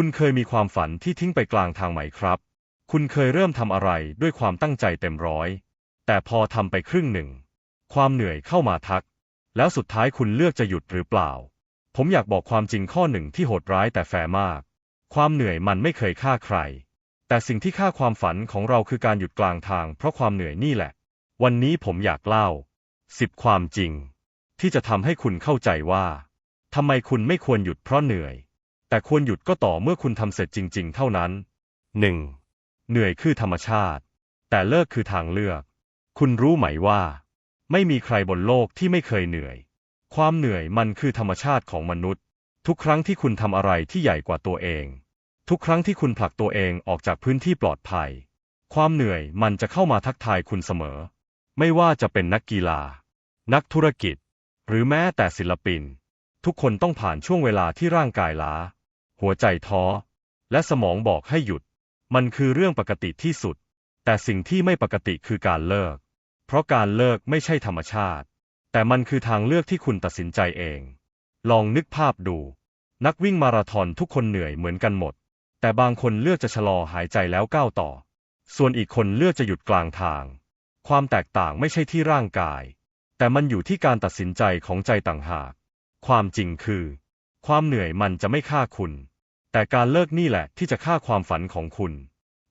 คุณเคยมีความฝันที่ทิ้งไปกลางทางไหมครับ คุณเคยเริ่มทำอะไรด้วยความตั้งใจเต็มร้อย แต่พอทำไปครึ่งหนึ่ง ความเหนื่อยเข้ามาทัก แล้วสุดท้ายคุณเลือกจะหยุดหรือเปล่า ผมอยากบอกความจริงข้อหนึ่งที่โหดร้ายแต่แฟร์มาก ความเหนื่อยมันไม่เคยฆ่าใคร แต่สิ่งที่ฆ่าความฝันของเราคือการหยุดกลางทาง เพราะความเหนื่อยนี่แหละ วันนี้ผมอยากเล่าสิบความจริง ที่จะทำให้คุณเข้าใจว่าทำไมคุณไม่ควรหยุดเพราะเหนื่อย แต่ควรหยุดก็ต่อเมื่อคุณทำเสร็จจริง ๆ เท่านั้น 1. เหนื่อยคือธรรมชาติ แต่เลิกคือทางเลือก คุณรู้ไหมว่า ไม่มีใครบนโลกที่ไม่เคยเหนื่อย ความเหนื่อยมันคือธรรมชาติของมนุษย์ ทุกครั้งที่คุณทำอะไรที่ใหญ่กว่าตัวเอง ทุกครั้งที่คุณผลักตัวเองออกจากพื้นที่ปลอดภัย ความเหนื่อยมันจะเข้ามาทักทายคุณเสมอ ไม่ว่าจะเป็นนักกีฬา นักธุรกิจ หรือแม้แต่ศิลปิน ทุกคนต้องผ่านช่วงเวลาที่ร่างกายล้า หัวใจท้อ และสมองบอกให้หยุด มันคือเรื่องปกติที่สุด แต่สิ่งที่ไม่ปกติคือการเลิก เพราะการเลิกไม่ใช่ธรรมชาติ แต่มันคือทางเลือกที่คุณตัดสินใจเอง ลองนึกภาพดู นักวิ่งมาราธอนทุกคนเหนื่อยเหมือนกันหมด แต่บางคนเลือกจะชะลอหายใจแล้วก้าวต่อ ส่วนอีกคนเลือกจะหยุดกลางทาง ความแตกต่างไม่ใช่ที่ร่างกาย แต่มันอยู่ที่การตัดสินใจของใจต่างหาก ความจริงคือ ความเหนื่อยมันจะไม่ฆ่าคุณ แต่การเลิกนี่แหละที่จะฆ่าความฝันของคุณ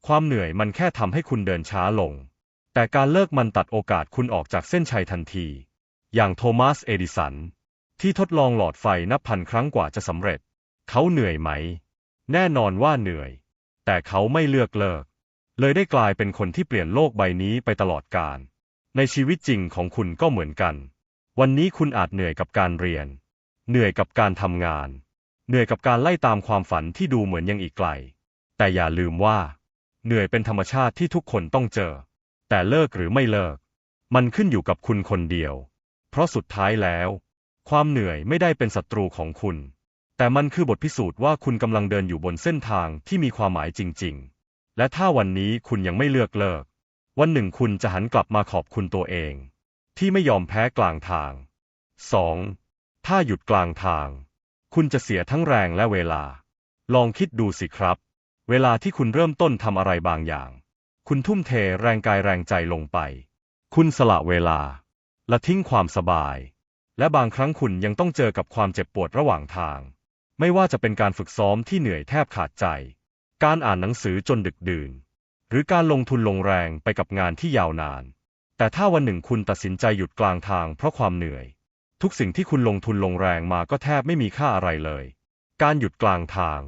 ความเหนื่อยมันแค่ทำให้คุณเดินช้าลง แต่การเลิกมันตัดโอกาสคุณออกจากเส้นชัยทันที อย่างโทมัส เอดิสัน ที่ทดลองหลอดไฟนับพันครั้งกว่าจะสำเร็จ เขาเหนื่อยไหม แน่นอนว่าเหนื่อย แต่เขาไม่เลือกเลิก เลยได้กลายเป็นคนที่เปลี่ยนโลกใบนี้ไปตลอดกาลในชีวิตจริงของคุณก็เหมือนกัน วันนี้คุณอาจเหนื่อยกับการเรียน เหนื่อยกับการทำงาน เหนื่อยกับการไล่ตามความฝันที่ดูเหมือนยังอีกไกล แต่อย่าลืมว่า เหนื่อยเป็นธรรมชาติที่ทุกคนต้องเจอ แต่เลิกหรือไม่เลิก มันขึ้นอยู่กับคุณคนเดียว เพราะสุดท้ายแล้ว ความเหนื่อยไม่ได้เป็นศัตรูของคุณ แต่มันคือบทพิสูจน์ว่าคุณกำลังเดินอยู่บนเส้นทางที่มีความหมายจริง ๆ และถ้าวันนี้คุณยังไม่เลือกเลิก วันหนึ่งคุณจะหันกลับมาขอบคุณตัวเอง ที่ไม่ยอมแพ้กลางทาง 2. ถ้าหยุดกลางทาง คุณจะเสียทั้งแรงและเวลา ลองคิดดูสิครับ เวลาที่คุณเริ่มต้นทำอะไรบางอย่าง คุณทุ่มเทแรงกายแรงใจลงไป คุณสละเวลา และทิ้งความสบาย และบางครั้งคุณยังต้องเจอกับความเจ็บปวดระหว่างทาง ไม่ว่าจะเป็นการฝึกซ้อมที่เหนื่อยแทบขาดใจ การอ่านหนังสือจนดึกดื่น หรือการลงทุนลงแรงไปกับงานที่ยาวนาน แต่ถ้าวันหนึ่งคุณตัดสินใจหยุดกลางทางเพราะความเหนื่อย ทุกสิ่งที่คุณลงทุนลงแรงมาก็แทบไม่มีค่าอะไรเลย การหยุดกลางทาง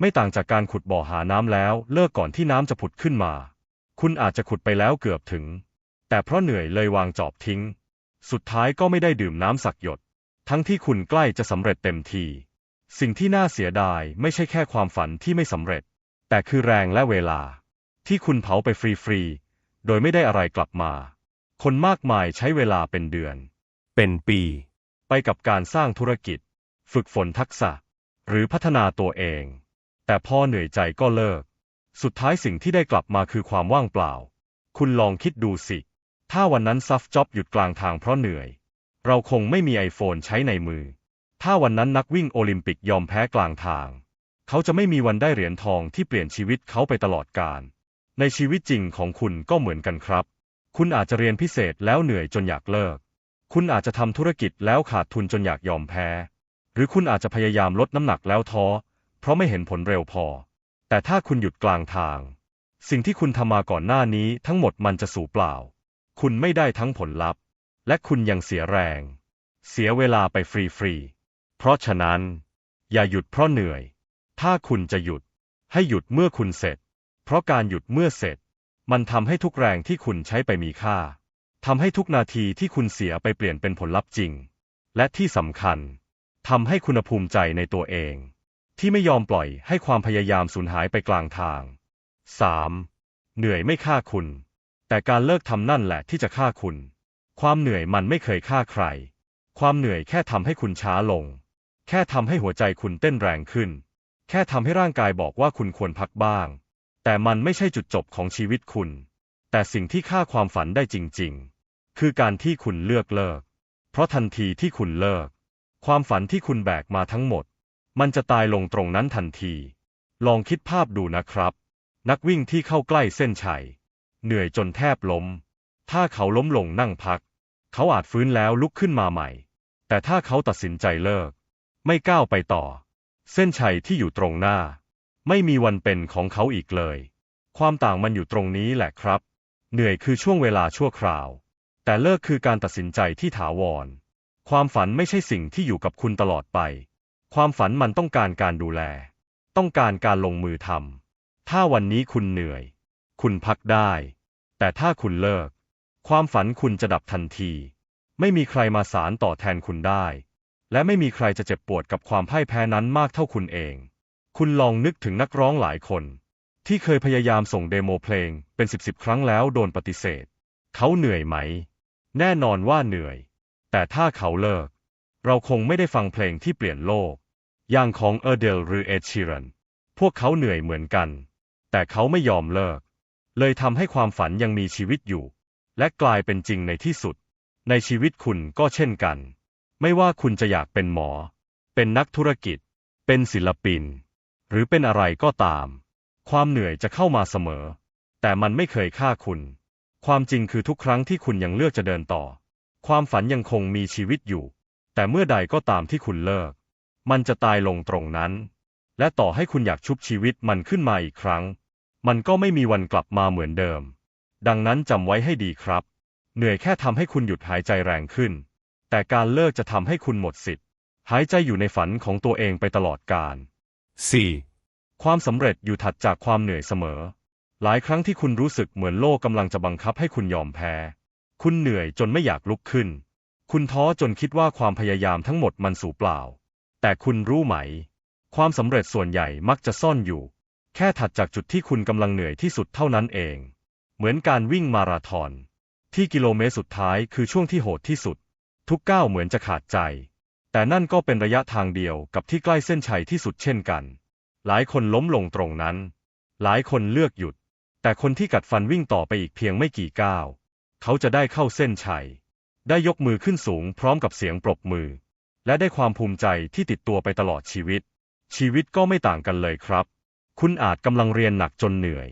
ไม่ต่างจากการขุดบ่อหาน้ำแล้ว เลิกก่อนที่น้ำจะผุดขึ้นมา คุณอาจจะขุดไปแล้วเกือบถึง แต่เพราะเหนื่อยเลยวางจอบทิ้ง สุดท้ายก็ไม่ได้ดื่มน้ำสักหยด ทั้งที่คุณใกล้จะสำเร็จเต็มที สิ่งที่น่าเสียดายไม่ใช่แค่ความฝันที่ไม่สำเร็จ แต่คือแรงและเวลา ที่คุณเผาไปฟรีๆโดยไม่ได้อะไรกลับมา คนมากมายใช้เวลาเป็นเดือน เป็นปี ไปกับการสร้างธุรกิจ ฝึกฝนทักษะ หรือพัฒนาตัวเอง แต่พอเหนื่อยใจก็เลิก สุดท้ายสิ่งที่ได้กลับมาคือความว่างเปล่า คุณลองคิดดูสิ ถ้าวันนั้นซัฟจ็อบหยุดกลางทางเพราะเหนื่อย เราคงไม่มีไอโฟนใช้ในมือ ถ้าวันนั้นนักวิ่งโอลิมปิกยอมแพ้กลางทาง เขาจะไม่มีวันได้เหรียญทองที่เปลี่ยนชีวิตเขาไปตลอดกาลในชีวิตจริงของคุณก็เหมือนกันครับ คุณอาจจะเรียนพิเศษแล้วเหนื่อยจนอยากเลิก คุณอาจจะทำธุรกิจแล้วขาดทุนจนอยากยอมแพ้ หรือคุณอาจจะพยายามลดน้ำหนักแล้วท้อ เพราะไม่เห็นผลเร็วพอ แต่ถ้าคุณหยุดกลางทาง สิ่งที่คุณทำมาก่อนหน้านี้ทั้งหมดมันจะสูญเปล่า คุณไม่ได้ทั้งผลลัพธ์ และคุณยังเสียแรง เสียเวลาไปฟรีๆ เพราะฉะนั้น อย่าหยุดเพราะเหนื่อย ถ้าคุณจะหยุด ให้หยุดเมื่อคุณเสร็จ เพราะการหยุดเมื่อเสร็จ มันทำให้ทุกแรงที่คุณใช้ไปมีค่า ทำให้ทุกนาทีที่คุณเสียไปเปลี่ยนเป็นผลลัพธ์จริง และที่สำคัญทำให้คุณภูมิใจในตัวเอง ที่ไม่ยอมปล่อยให้ความพยายามสูญหายไปกลางทาง 3. เหนื่อยไม่ฆ่าคุณ แต่การเลิกทำนั่นแหละที่จะฆ่าคุณ ความเหนื่อยมันไม่เคยฆ่าใคร ความเหนื่อยแค่ทำให้คุณช้าลง แค่ทำให้หัวใจคุณเต้นแรงขึ้น แค่ทำให้ร่างกายบอกว่าคุณควรพักบ้าง แต่มันไม่ใช่จุดจบของชีวิตคุณ แต่สิ่งที่ฆ่าความฝันได้จริง ๆ คือการที่คุณเลือกเลิก เพราะทันทีที่คุณเลิก ความฝันที่คุณแบกมาทั้งหมด มันจะตายลงตรงนั้นทันที ลองคิดภาพดูนะครับ นักวิ่งที่เข้าใกล้เส้นชัย เหนื่อยจนแทบล้ม ถ้าเขาล้มลงนั่งพัก เขาอาจฟื้นแล้วลุกขึ้นมาใหม่ แต่ถ้าเขาตัดสินใจเลิก ไม่ก้าวไปต่อ เส้นชัยที่อยู่ตรงหน้า ไม่มีวันเป็นของเขาอีกเลย ความต่างมันอยู่ตรงนี้แหละครับ เหนื่อยคือช่วงเวลาชั่วคราว แต่เลิกคือการตัดสินใจที่ถาวร ความฝันไม่ใช่สิ่งที่อยู่กับคุณตลอดไป ความฝันมันต้องการการดูแล ต้องการการลงมือทำถ้าวันนี้คุณเหนื่อย คุณพักได้ แต่ถ้าคุณเลิก ความฝันคุณจะดับทันที ไม่มีใครมาสารต่อแทนคุณได้ และไม่มีใครจะเจ็บปวดกับความพ่ายแพ้นั้นมากเท่าคุณเอง คุณลองนึกถึงนักร้องหลายคน ที่เคยพยายามส่งเดโมเพลงเป็นสิบสิบครั้งแล้วโดนปฏิเสธ เขาเหนื่อยไหม แน่นอนว่าเหนื่อย แต่ถ้าเขาเลิก เราคงไม่ได้ฟังเพลงที่เปลี่ยนโลก อย่างของเอเดลหรือเอชชีรันพวกเขาเหนื่อยเหมือนกัน แต่เขาไม่ยอมเลิก เลยทำให้ความฝันยังมีชีวิตอยู่ และกลายเป็นจริงในที่สุด ในชีวิตคุณก็เช่นกัน ไม่ว่าคุณจะอยากเป็นหมอ เป็นนักธุรกิจ เป็นศิลปิน หรือเป็นอะไรก็ตาม ความเหนื่อยจะเข้ามาเสมอ แต่มันไม่เคยฆ่าคุณ ความจริงคือทุกครั้งที่คุณยังเลือกจะเดินต่อ ความฝันยังคงมีชีวิตอยู่ แต่เมื่อใดก็ตามที่คุณเลิก มันจะตายลงตรงนั้น และต่อให้คุณอยากชุบชีวิตมันขึ้นมาอีกครั้ง มันก็ไม่มีวันกลับมาเหมือนเดิม ดังนั้นจำไว้ให้ดีครับ เหนื่อยแค่ทำให้คุณหยุดหายใจแรงขึ้น แต่การเลิกจะทำให้คุณหมดสิทธิ์ หายใจอยู่ในฝันของตัวเองไปตลอดกาล 4. ความสำเร็จอยู่ถัดจากความเหนื่อยเสมอ หลายครั้งที่คุณรู้สึกเหมือนโลกกำลังจะบังคับให้คุณยอมแพ้ คุณเหนื่อยจนไม่อยากลุกขึ้น คุณท้อจนคิดว่าความพยายามทั้งหมดมันสูญเปล่า แต่คุณรู้ไหม ความสำเร็จส่วนใหญ่มักจะซ่อนอยู่ แค่ถัดจากจุดที่คุณกำลังเหนื่อยที่สุดเท่านั้นเอง เหมือนการวิ่งมาราธอน ที่กิโลเมตรสุดท้ายคือช่วงที่โหดที่สุด ทุกก้าวเหมือนจะขาดใจ แต่นั่นก็เป็นระยะทางเดียวกับที่ใกล้เส้นชัยที่สุดเช่นกัน หลายคนล้มลงตรงนั้น หลายคนเลือกหยุด แต่คนที่กัดฟันวิ่งต่อไปอีกเพียงไม่กี่ก้าว เขาจะได้เข้าเส้นชัย ได้ยกมือขึ้นสูงพร้อมกับเสียงปรบมือ และได้ความภูมิใจที่ติดตัวไปตลอดชีวิต ชีวิตก็ไม่ต่างกันเลยครับ คุณอาจกำลังเรียนหนักจนเหนื่อย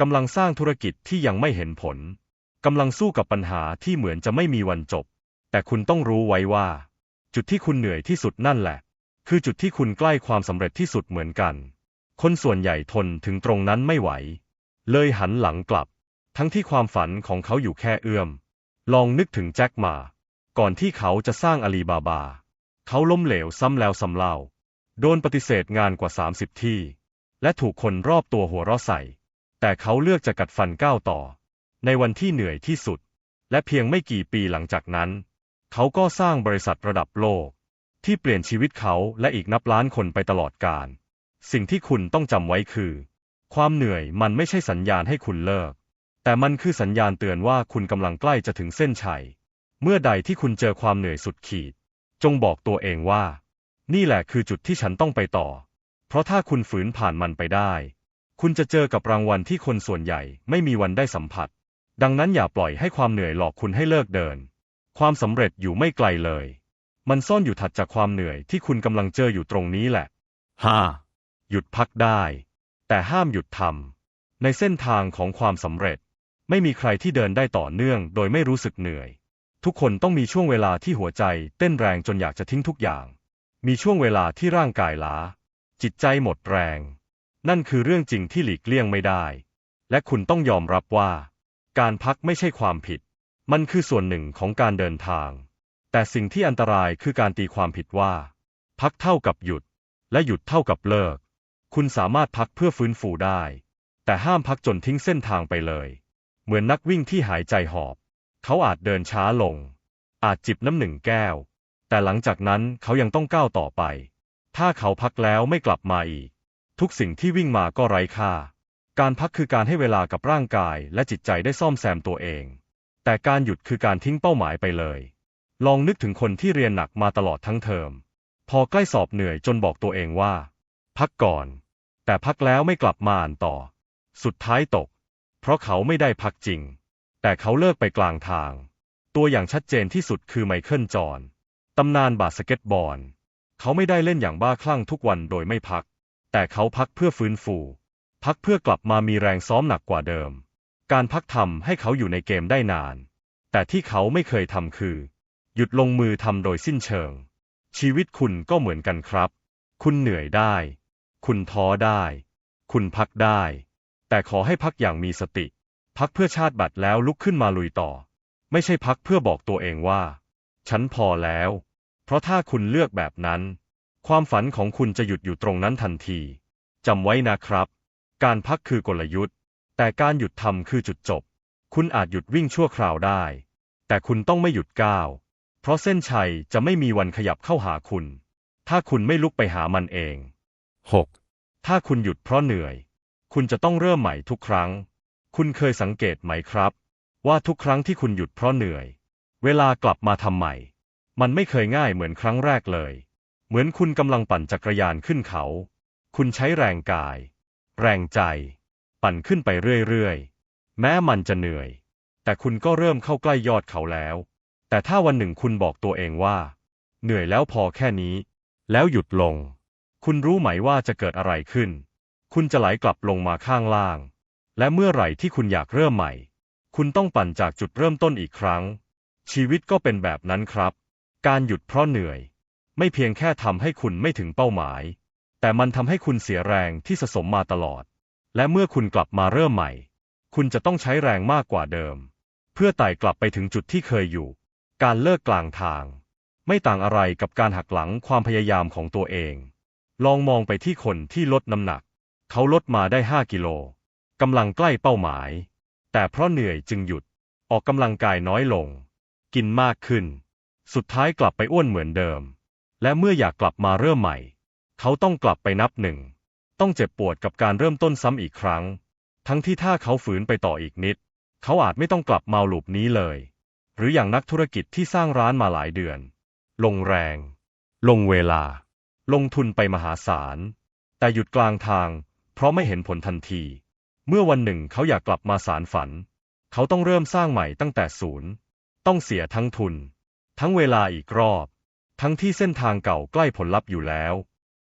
กำลังสร้างธุรกิจที่ยังไม่เห็นผลกำลังสู้กับปัญหาที่เหมือนจะไม่มีวันจบ แต่คุณต้องรู้ไว้ว่า จุดที่คุณเหนื่อยที่สุดนั่นแหละ คือจุดที่คุณใกล้ความสำเร็จที่สุดเหมือนกัน คนส่วนใหญ่ทนถึงตรงนั้นไม่ไหว เลยหันหลังกลับ ทั้งที่ความฝันของเขาอยู่แค่เอื้อม ลองนึกถึงแจ็คมา ก่อนที่เขาจะสร้างอาลีบาบา เขาล้มเหลวซ้ำแล้วซ้ำเล่า โดนปฏิเสธงานกว่า 30 ที่ และถูกคนรอบตัวหัวเราะใส่ แต่เขาเลือกจะกัดฟันก้าวต่อ ในวันที่เหนื่อยที่สุด และเพียงไม่กี่ปีหลังจากนั้น เขาก็สร้างบริษัทระดับโลก ที่เปลี่ยนชีวิตเขาและอีกนับล้านคนไปตลอดกาล สิ่งที่คุณต้องจำไว้คือ ความเหนื่อยมันไม่ใช่สัญญาณให้คุณเลิก แต่มันคือสัญญาณเตือนว่าคุณกำลังใกล้จะถึงเส้นชัย เมื่อใดที่คุณเจอความเหนื่อยสุดขีด จงบอกตัวเองว่า นี่แหละคือจุดที่ฉันต้องไปต่อ เพราะถ้าคุณฝืนผ่านมันไปได้ คุณจะเจอกับรางวัลที่คนส่วนใหญ่ไม่มีวันได้สัมผัส ดังนั้นอย่าปล่อยให้ความเหนื่อยหลอกคุณให้เลิกเดิน ความสำเร็จอยู่ไม่ไกลเลย มันซ่อนอยู่ถัดจากความเหนื่อยที่คุณกำลังเจออยู่ตรงนี้แหละ 5. หยุดพักได้ แต่ห้ามหยุดทำในเส้นทางของความสำเร็จ ไม่มีใครที่เดินได้ต่อเนื่องโดยไม่รู้สึกเหนื่อย ทุกคนต้องมีช่วงเวลาที่หัวใจเต้นแรงจนอยากจะทิ้งทุกอย่าง มีช่วงเวลาที่ร่างกายล้า จิตใจหมดแรง นั่นคือเรื่องจริงที่หลีกเลี่ยงไม่ได้ และคุณต้องยอมรับว่า การพักไม่ใช่ความผิด มันคือส่วนหนึ่งของการเดินทาง แต่สิ่งที่อันตรายคือการตีความผิดว่า พักเท่ากับหยุด และหยุดเท่ากับเลิก คุณสามารถพักเพื่อฟื้นฟูได้ แต่ห้ามพักจนทิ้งเส้นทางไปเลย เหมือนนักวิ่งที่หายใจหอบ เขาอาจเดินช้าลง อาจจิบน้ำหนึ่งแก้ว แต่หลังจากนั้นเขายังต้องก้าวต่อไป ถ้าเขาพักแล้วไม่กลับมาอีก ทุกสิ่งที่วิ่งมาก็ไร้ค่า การพักคือการให้เวลากับร่างกายและจิตใจได้ซ่อมแซมตัวเอง แต่การหยุดคือการทิ้งเป้าหมายไปเลย ลองนึกถึงคนที่เรียนหนักมาตลอดทั้งเทอม พอใกล้สอบเหนื่อยจนบอกตัวเองว่า พักก่อน แต่พักแล้วไม่กลับมาอ่านต่อ สุดท้ายตก เพราะเขาไม่ได้พักจริง แต่เขาเลิกไปกลางทาง ตัวอย่างชัดเจนที่สุดคือไมเคิลจอห์นตำนานบาสเกตบอล เขาไม่ได้เล่นอย่างบ้าคลั่งทุกวันโดยไม่พัก แต่เขาพักเพื่อฟื้นฟู พักเพื่อกลับมามีแรงซ้อมหนักกว่าเดิม การพักทำให้เขาอยู่ในเกมได้นาน แต่ที่เขาไม่เคยทำคือ หยุดลงมือทำโดยสิ้นเชิง ชีวิตคุณก็เหมือนกันครับ คุณเหนื่อยได้ คุณท้อได้ คุณพักได้ แต่ขอให้พักอย่างมีสติ พักเพื่อชาติบัตรแล้วลุกขึ้นมาลุยต่อ ไม่ใช่พักเพื่อบอกตัวเองว่า ฉันพอแล้ว เพราะถ้าคุณเลือกแบบนั้น ความฝันของคุณจะหยุดอยู่ตรงนั้นทันทีจำไว้นะครับ การพักคือกลยุทธ์ แต่การหยุดทำคือจุดจบ คุณอาจหยุดวิ่งชั่วคราวได้ แต่คุณต้องไม่หยุดก้าว เพราะเส้นชัยจะไม่มีวันขยับเข้าหาคุณ ถ้าคุณไม่ลุกไปหามันเอง 6. ถ้าคุณหยุดเพราะเหนื่อย คุณจะต้องเริ่มใหม่ทุกครั้ง คุณเคยสังเกตไหมครับ ว่าทุกครั้งที่คุณหยุดเพราะเหนื่อย เวลากลับมาทำใหม่ มันไม่เคยง่ายเหมือนครั้งแรกเลย เหมือนคุณกำลังปั่นจักรยานขึ้นเขา คุณใช้แรงกาย แรงใจ ปั่นขึ้นไปเรื่อยๆ แม้มันจะเหนื่อย แต่คุณก็เริ่มเข้าใกล้ยอดเขาแล้ว แต่ถ้าวันหนึ่งคุณบอกตัวเองว่า เหนื่อยแล้วพอแค่นี้ แล้วหยุดลง คุณรู้ไหมว่าจะเกิดอะไรขึ้น คุณจะไหลกลับลงมาข้างล่าง และเมื่อไหร่ที่คุณอยากเริ่มใหม่ คุณต้องปั่นจากจุดเริ่มต้นอีกครั้ง ชีวิตก็เป็นแบบนั้นครับ การหยุดเพราะเหนื่อย ไม่เพียงแค่ทำให้คุณไม่ถึงเป้าหมาย แต่มันทำให้คุณเสียแรงที่สะสมมาตลอด และเมื่อคุณกลับมาเริ่มใหม่ คุณจะต้องใช้แรงมากกว่าเดิม เพื่อไต่กลับไปถึงจุดที่เคยอยู่ การเลิกกลางทาง ไม่ต่างอะไรกับการหักหลังความพยายามของตัวเอง ลองมองไปที่คนที่ลดน้ำหนัก เขาลดมาได้ 5 กิโลกำลังใกล้เป้าหมาย แต่เพราะเหนื่อยจึงหยุด ออกกำลังกายน้อยลง กินมากขึ้น สุดท้ายกลับไปอ้วนเหมือนเดิม และเมื่ออยากกลับมาเริ่มใหม่ เขาต้องกลับไปนับหนึ่ง ต้องเจ็บปวดกับการเริ่มต้นซ้ำอีกครั้ง ทั้งที่ถ้าเขาฝืนไปต่ออีกนิด เขาอาจไม่ต้องกลับมาหลูปนี้เลย หรืออย่างนักธุรกิจที่สร้างร้านมาหลายเดือน ลงแรง ลงเวลา ลงทุนไปมหาศาล แต่หยุดกลางทาง เพราะไม่เห็นผลทันที เมื่อวันหนึ่งเขาอยากกลับมาสารฝัน เขาต้องเริ่มสร้างใหม่ตั้งแต่ศูนย์ ต้องเสียทั้งทุน ทั้งเวลาอีกรอบ ทั้งที่เส้นทางเก่าใกล้ผลลัพธ์อยู่แล้ว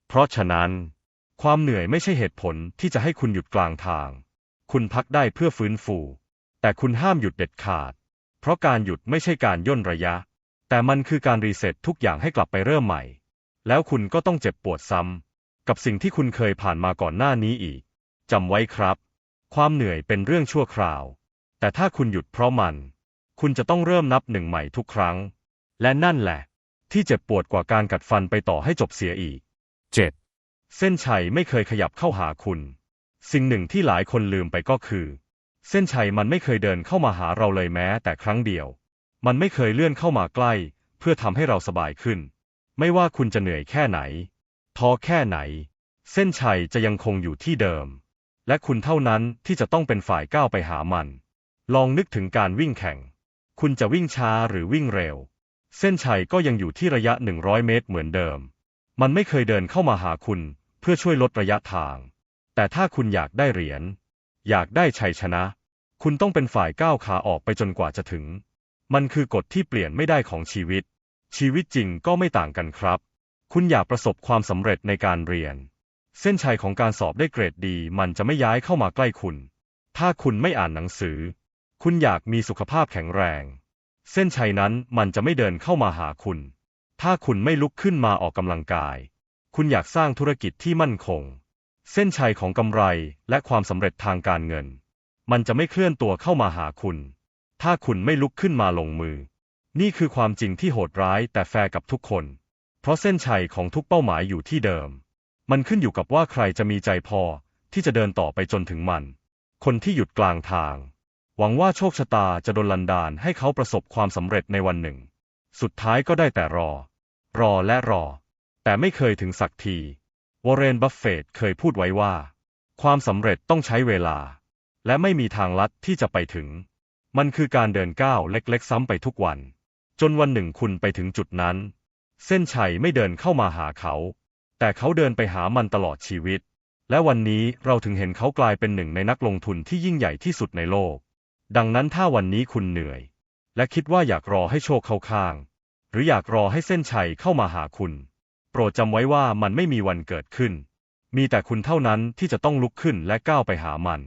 เพราะฉะนั้น ความเหนื่อยไม่ใช่เหตุผลที่จะให้คุณหยุดกลางทาง คุณพักได้เพื่อฟื้นฟู แต่คุณห้ามหยุดเด็ดขาด เพราะการหยุดไม่ใช่การย่นระยะ แต่มันคือการรีเซ็ตทุกอย่างให้กลับไปเริ่มใหม่ แล้วคุณก็ต้องเจ็บปวดซ้ำกับสิ่งที่คุณเคยผ่านมาก่อนหน้านี้อีกจำไว้ครับ ความเหนื่อยเป็นเรื่องชั่วคราว แต่ถ้าคุณหยุดเพราะมัน คุณจะต้องเริ่มนับหนึ่งใหม่ทุกครั้ง และนั่นแหละ ที่เจ็บปวดกว่าการกัดฟันไปต่อให้จบเสียอีก 7. เส้นชัยไม่เคยขยับเข้าหาคุณ สิ่งหนึ่งที่หลายคนลืมไปก็คือ เส้นชัยมันไม่เคยเดินเข้ามาหาเราเลยแม้แต่ครั้งเดียว มันไม่เคยเลื่อนเข้ามาใกล้ เพื่อทำให้เราสบายขึ้น ไม่ว่าคุณจะเหนื่อยแค่ไหน ท้อแค่ไหน เส้นชัยจะยังคงอยู่ที่เดิม และคุณเท่านั้นที่จะต้องเป็นฝ่ายก้าวไปหามัน ลองนึกถึงการวิ่งแข่ง คุณจะวิ่งช้าหรือวิ่งเร็ว เส้นชัยก็ยังอยู่ที่ระยะ 100 เมตรเหมือนเดิม มันไม่เคยเดินเข้ามาหาคุณ เพื่อช่วยลดระยะทาง แต่ถ้าคุณอยากได้เหรียญ อยากได้ชัยชนะ คุณต้องเป็นฝ่ายก้าวขาออกไปจนกว่าจะถึง มันคือกฎที่เปลี่ยนไม่ได้ของชีวิต ชีวิตจริงก็ไม่ต่างกันครับ คุณอยากประสบความสำเร็จในการเรียน เส้นชัยของการสอบได้เกรดดี มันจะไม่ย้ายเข้ามาใกล้คุณ ถ้าคุณไม่อ่านหนังสือ คุณอยากมีสุขภาพแข็งแรง เส้นชัยนั้นมันจะไม่เดินเข้ามาหาคุณ ถ้าคุณไม่ลุกขึ้นมาออกกำลังกาย คุณอยากสร้างธุรกิจที่มั่นคง เส้นชัยของกำไรและความสำเร็จทางการเงิน มันจะไม่เคลื่อนตัวเข้ามาหาคุณ ถ้าคุณไม่ลุกขึ้นมาลงมือ นี่คือความจริงที่โหดร้ายแต่แฟร์กับทุกคน เพราะเส้นชัยของทุกเป้าหมายอยู่ที่เดิม มันขึ้นอยู่กับว่าใครจะมีใจพอที่จะเดินต่อไปจนถึงมัน คนที่หยุดกลางทาง หวังว่าโชคชะตาจะดลลันดาลให้เขาประสบความสำเร็จในวันหนึ่ง สุดท้ายก็ได้แต่รอ รอและรอ แต่ไม่เคยถึงสักที วอร์เรน บัฟเฟตเคยพูดไว้ว่า ความสำเร็จต้องใช้เวลา และไม่มีทางลัดที่จะไปถึง มันคือการเดินก้าวเล็กๆ ซ้ำไปทุกวัน จนวันหนึ่งคุณไปถึงจุดนั้น เส้นชัยไม่เดินเข้ามาหาเขา แต่เขาเดินไปหามันตลอดชีวิต และวันนี้เราถึงเห็นเขากลายเป็นหนึ่งในนักลงทุนที่ยิ่งใหญ่ที่สุดในโลก ดังนั้นถ้าวันนี้คุณเหนื่อย และคิดว่าอยากรอให้โชคเข้าข้าง หรืออยากรอให้เส้นชัยเข้ามาหาคุณ โปรดจำไว้ว่ามันไม่มีวันเกิดขึ้น มีแต่คุณเท่านั้นที่จะต้องลุกขึ้นและก้าวไปหามัน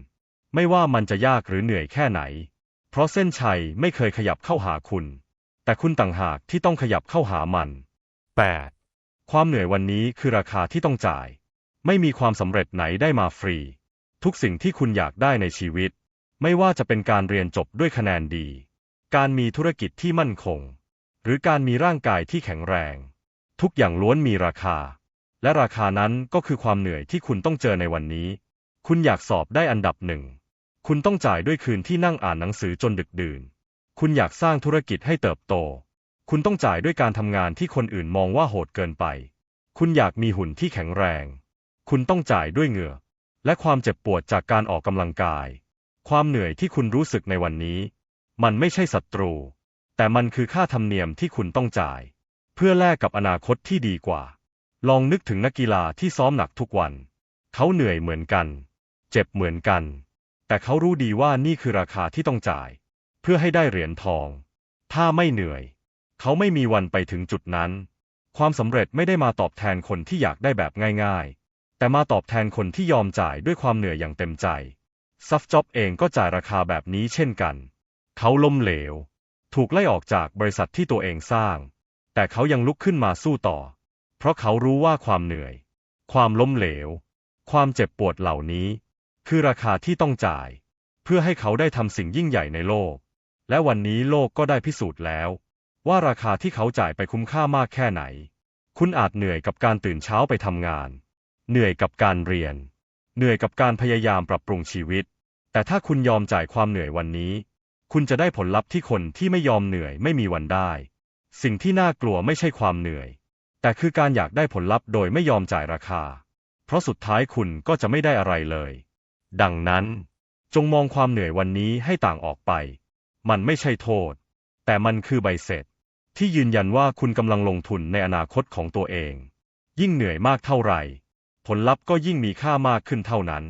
ไม่ว่ามันจะยากหรือเหนื่อยแค่ไหน เพราะเส้นชัยไม่เคยขยับเข้าหาคุณ แต่คุณต่างหากที่ต้องขยับเข้าหามัน 8. ความเหนื่อยวันนี้คือราคาที่ต้องจ่าย ไม่มีความสำเร็จไหนได้มาฟรี ทุกสิ่งที่คุณอยากได้ในชีวิต ไม่ว่าจะเป็นการเรียนจบด้วยคะแนนดี การมีธุรกิจที่มั่นคง หรือการมีร่างกายที่แข็งแรง ทุกอย่างล้วนมีราคา และราคานั้นก็คือความเหนื่อยที่คุณต้องเจอในวันนี้ คุณอยากสอบได้อันดับหนึ่ง คุณต้องจ่ายด้วยคืนที่นั่งอ่านหนังสือจนดึกดื่น คุณอยากสร้างธุรกิจให้เติบโต คุณต้องจ่ายด้วยการทำงานที่คนอื่นมองว่าโหดเกินไป คุณอยากมีหุ่นที่แข็งแรง คุณต้องจ่ายด้วยเหงื่อ และความเจ็บปวดจากการออกกำลังกาย ความเหนื่อยที่คุณรู้สึกในวันนี้ มันไม่ใช่ศัตรู แต่มันคือค่าธรรมเนียมที่คุณต้องจ่าย เพื่อแลกกับอนาคตที่ดีกว่า ลองนึกถึงนักกีฬาที่ซ้อมหนักทุกวัน เขาเหนื่อยเหมือนกัน เจ็บเหมือนกัน แต่เขารู้ดีว่านี่คือราคาที่ต้องจ่าย เพื่อให้ได้เหรียญทอง ถ้าไม่เหนื่อย เขาไม่มีวันไปถึงจุดนั้น ความสำเร็จไม่ได้มาตอบแทนคนที่อยากได้แบบง่าย ๆ แต่มาตอบแทนคนที่ยอมจ่ายด้วยความเหนื่อยอย่างเต็มใจซัฟจ็อบเองก็จ่ายราคาแบบนี้เช่นกัน เขาล้มเหลว ถูกไล่ออกจากบริษัทที่ตัวเองสร้าง แต่เขายังลุกขึ้นมาสู้ต่อ เพราะเขารู้ว่าความเหนื่อย ความล้มเหลว ความเจ็บปวดเหล่านี้ คือราคาที่ต้องจ่าย เพื่อให้เขาได้ทำสิ่งยิ่งใหญ่ในโลก และวันนี้โลกก็ได้พิสูจน์แล้ว ว่าราคาที่เขาจ่ายไปคุ้มค่ามากแค่ไหน คุณอาจเหนื่อยกับการตื่นเช้าไปทำงาน เหนื่อยกับการเรียน เหนื่อยกับการพยายามปรับปรุงชีวิต แต่ถ้าคุณยอมจ่ายความเหนื่อยวันนี้ คุณจะได้ผลลัพธ์ที่คนที่ไม่ยอมเหนื่อยไม่มีวันได้ สิ่งที่น่ากลัวไม่ใช่ความเหนื่อย แต่คือการอยากได้ผลลัพธ์โดยไม่ยอมจ่ายราคา เพราะสุดท้ายคุณก็จะไม่ได้อะไรเลย ดังนั้น จงมองความเหนื่อยวันนี้ให้ต่างออกไป มันไม่ใช่โทษ แต่มันคือใบเสร็จ ที่ยืนยันว่าคุณกำลังลงทุนในอนาคตของตัวเอง ยิ่งเหนื่อยมากเท่าไหร่ ผลลัพธ์ก็ยิ่งมีค่ามากขึ้นเท่านั้น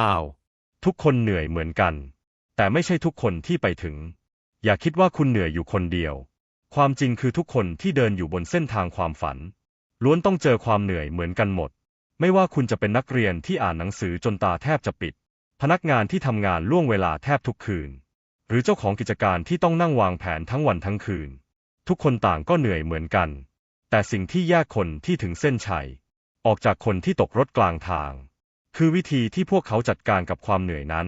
9. ทุกคนเหนื่อยเหมือนกัน แต่ไม่ใช่ทุกคนที่ไปถึง อย่าคิดว่าคุณเหนื่อยอยู่คนเดียว ความจริงคือทุกคนที่เดินอยู่บนเส้นทางความฝัน ล้วนต้องเจอความเหนื่อยเหมือนกันหมด ไม่ว่าคุณจะเป็นนักเรียนที่อ่านหนังสือจนตาแทบจะปิด พนักงานที่ทำงานล่วงเวลาแทบทุกคืน หรือเจ้าของกิจการที่ต้องนั่งวางแผนทั้งวันทั้งคืน ทุกคนต่างก็เหนื่อยเหมือนกัน แต่สิ่งที่แยกคนที่ถึงเส้นชัย ออกจากคนที่ตกรถกลางทาง คือวิธีที่พวกเขาจัดการกับความเหนื่อยนั้น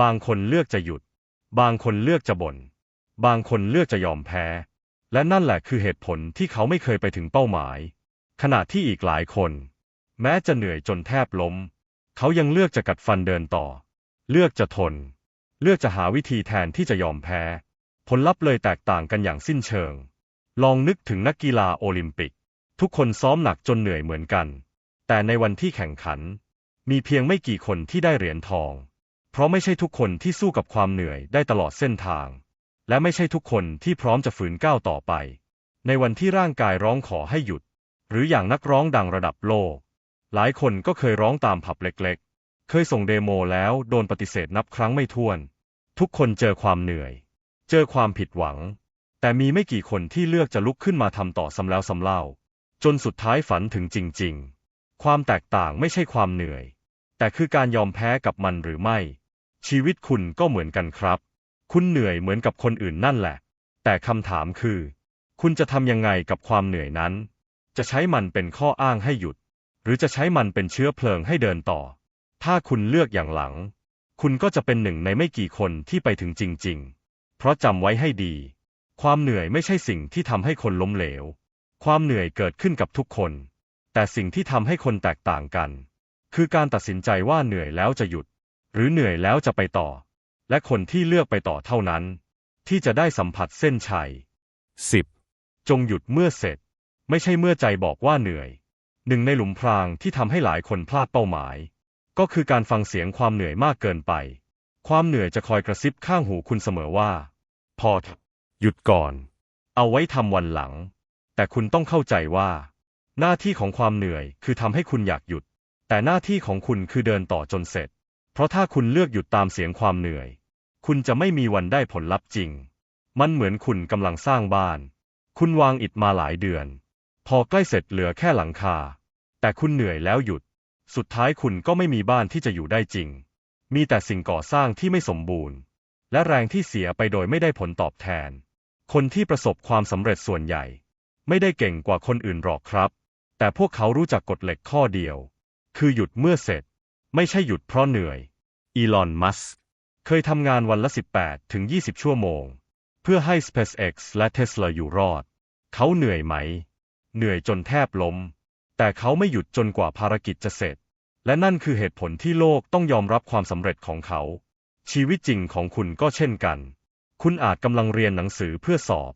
บางคนเลือกจะหยุด บางคนเลือกจะบน่น บางคนเลือกจะยอมแพ้ และนั่นแหละคือเหตุผลที่เขาไม่เคยไปถึงเป้าหมาย ขณะที่อีกหลายคน แม้จะเหนื่อยจนแทบล้ม เขายังเลือกจะกัดฟันเดินต่อ เลือกจะทน เลือกจะหาวิธีแทนที่จะยอมแพ้ ผลลัพธ์เลยแตกต่างกันอย่างสิ้นเชิง ลองนึกถึงนักกีฬาโอลิมปิก ทุกคนซ้อมหนักจนเหนื่อยเหมือนกัน แต่ในวันที่แข่งขัน มีเพียงไม่กี่คนที่ได้เหรียญทอง เพราะไม่ใช่ทุกคนที่สู้กับความเหนื่อยได้ตลอดเส้นทาง และไม่ใช่ทุกคนที่พร้อมจะฝืนก้าวต่อไป ในวันที่ร่างกายร้องขอให้หยุด หรืออย่างนักร้องดังระดับโลก หลายคนก็เคยร้องตามผับเล็กๆ เคยส่งเดโมแล้วโดนปฏิเสธนับครั้งไม่ถ้วน ทุกคนเจอความเหนื่อย เจอความผิดหวัง แต่มีไม่กี่คนที่เลือกจะลุกขึ้นมาทำต่อซ้ำแล้วซ้ำเล่า จนสุดท้ายฝันถึงจริง ๆ ความแตกต่างไม่ใช่ความเหนื่อย แต่คือการยอมแพ้กับมันหรือไม่ ชีวิตคุณก็เหมือนกันครับ คุณเหนื่อยเหมือนกับคนอื่นนั่นแหละ แต่คำถามคือ คุณจะทำยังไงกับความเหนื่อยนั้น จะใช้มันเป็นข้ออ้างให้หยุด หรือจะใช้มันเป็นเชื้อเพลิงให้เดินต่อ ถ้าคุณเลือกอย่างหลัง คุณก็จะเป็นหนึ่งในไม่กี่คนที่ไปถึงจริง ๆ เพราะจำไว้ให้ดี ความเหนื่อยไม่ใช่สิ่งที่ทำให้คนล้มเหลว ความเหนื่อยเกิดขึ้นกับทุกคน แต่สิ่งที่ทำให้คนแตกต่างกัน คือการตัดสินใจว่าเหนื่อยแล้วจะหยุด หรือเหนื่อยแล้วจะไปต่อ และคนที่เลือกไปต่อเท่านั้น ที่จะได้สัมผัสเส้นชัย 10. จงหยุดเมื่อเสร็จ ไม่ใช่เมื่อใจบอกว่าเหนื่อย หนึ่งในหลุมพรางที่ทำให้หลายคนพลาดเป้าหมาย ก็คือการฟังเสียงความเหนื่อยมากเกินไป ความเหนื่อยจะคอยกระซิบข้างหูคุณเสมอว่า พอเถอะหยุดก่อน เอาไว้ทำวันหลัง แต่คุณต้องเข้าใจว่า หน้าที่ของความเหนื่อยคือทำให้คุณอยากหยุด แต่หน้าที่ของคุณคือเดินต่อจนเสร็จ เพราะถ้าคุณเลือกหยุดตามเสียงความเหนื่อย คุณจะไม่มีวันได้ผลลัพธ์จริง มันเหมือนคุณกำลังสร้างบ้าน คุณวางอิฐมาหลายเดือน พอใกล้เสร็จเหลือแค่หลังคา แต่คุณเหนื่อยแล้วหยุด สุดท้ายคุณก็ไม่มีบ้านที่จะอยู่ได้จริง มีแต่สิ่งก่อสร้างที่ไม่สมบูรณ์ และแรงที่เสียไปโดยไม่ได้ผลตอบแทน คนที่ประสบความสำเร็จส่วนใหญ่ ไม่ได้เก่งกว่าคนอื่นหรอกครับ แต่พวกเขารู้จักกฎเหล็กข้อเดียว คือหยุดเมื่อเสร็จ ไม่ใช่หยุดเพราะเหนื่อยอีลอน มัสก์ เคยทำงานวันละ 18 ถึง 20 ชั่วโมง เพื่อให้ SpaceX และ Tesla อยู่รอด เขาเหนื่อยไหม เหนื่อยจนแทบล้ม แต่เขาไม่หยุดจนกว่าภารกิจจะเสร็จ และนั่นคือเหตุผลที่โลกต้องยอมรับความสำเร็จของเขา ชีวิตจริงของคุณก็เช่นกัน คุณอาจกำลังเรียนหนังสือเพื่อสอบ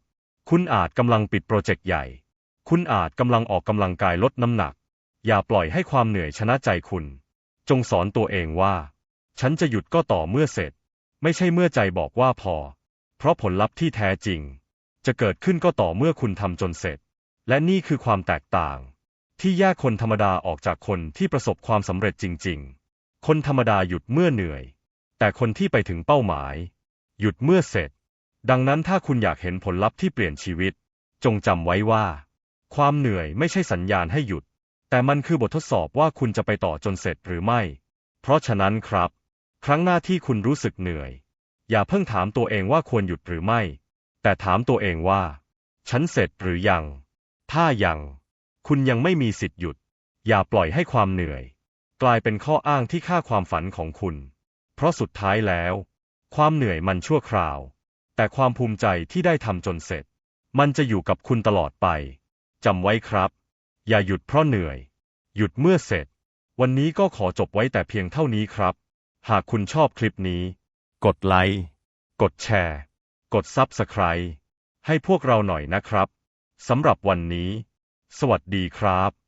คุณอาจกำลังปิดโปรเจกต์ใหญ่ คุณอาจกำลังออกกำลังกายลดน้ำหนัก อย่าปล่อยให้ความเหนื่อยชนะใจคุณ จงสอนตัวเองว่า ฉันจะหยุดก็ต่อเมื่อเสร็จ ไม่ใช่เมื่อใจบอกว่าพอ เพราะผลลัพธ์ที่แท้จริง จะเกิดขึ้นก็ต่อเมื่อคุณทำจนเสร็จ และนี่คือความแตกต่าง ที่แยกคนธรรมดาออกจากคนที่ประสบความสำเร็จจริง ๆ คนธรรมดาหยุดเมื่อเหนื่อย แต่คนที่ไปถึงเป้าหมาย หยุดเมื่อเสร็จ ดังนั้นถ้าคุณอยากเห็นผลลัพธ์ที่เปลี่ยนชีวิต จงจำไว้ว่า ความเหนื่อยไม่ใช่สัญญาณให้หยุด แต่มันคือบททดสอบว่าคุณจะไปต่อจนเสร็จหรือไม่ เพราะฉะนั้นครับ ครั้งหน้าที่คุณรู้สึกเหนื่อย อย่าเพิ่งถามตัวเองว่าควรหยุดหรือไม่ แต่ถามตัวเองว่า ฉันเสร็จหรือยัง ถ้ายัง คุณยังไม่มีสิทธิ์หยุด อย่าปล่อยให้ความเหนื่อย กลายเป็นข้ออ้างที่ฆ่าความฝันของคุณ เพราะสุดท้ายแล้ว ความเหนื่อยมันชั่วคราว แต่ความภูมิใจที่ได้ทำจนเสร็จ มันจะอยู่กับคุณตลอดไปจำไว้ครับ อย่าหยุดเพราะเหนื่อย หยุดเมื่อเสร็จ วันนี้ก็ขอจบไว้แต่เพียงเท่านี้ครับ หากคุณชอบคลิปนี้ กดไลค์ กดแชร์ กด s u b สไครต์ให้พวกเราหน่อยนะครับ สำหรับวันนี้ สวัสดีครับ